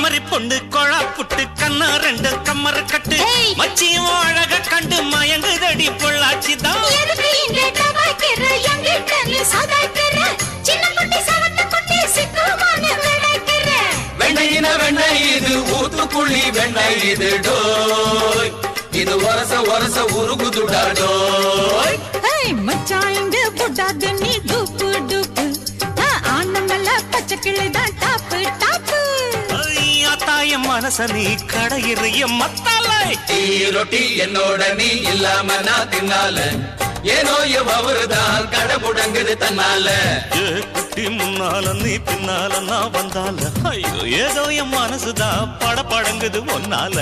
கம்மரி பொண்ணு கொழா புட்டு கண்ணா ரெண்டு கம்மர கட்டு. மச்சியும் அழக கண்டு மயங்குதடி பொள்ளாச்சி தான். வெண்ணையின வெண்ணெய் இது ஊத்துக்குழி வெண்ணெய் இது டோய். இது ஒரச ஒரச உருகுதுடா டோய். மச்சான் இங்க போடாத நீ டூப்பு டூப்பு. ஆனமல்ல பச்சை கிளிதான் டாப்பு. மனச நீ கடையிறிய மத்தாலை டீ ரொட்டி என்னோட நீ இல்லாம நான் தின்னால. ஏனோ எவ்வருதான் கடை முடங்குது தன்னால. ஏ குட்டி முன்னால நீ பின்னால நான் வந்தால. ஐயோ ஏதோ என் மனசுதான் பட படங்குது ஒன்னால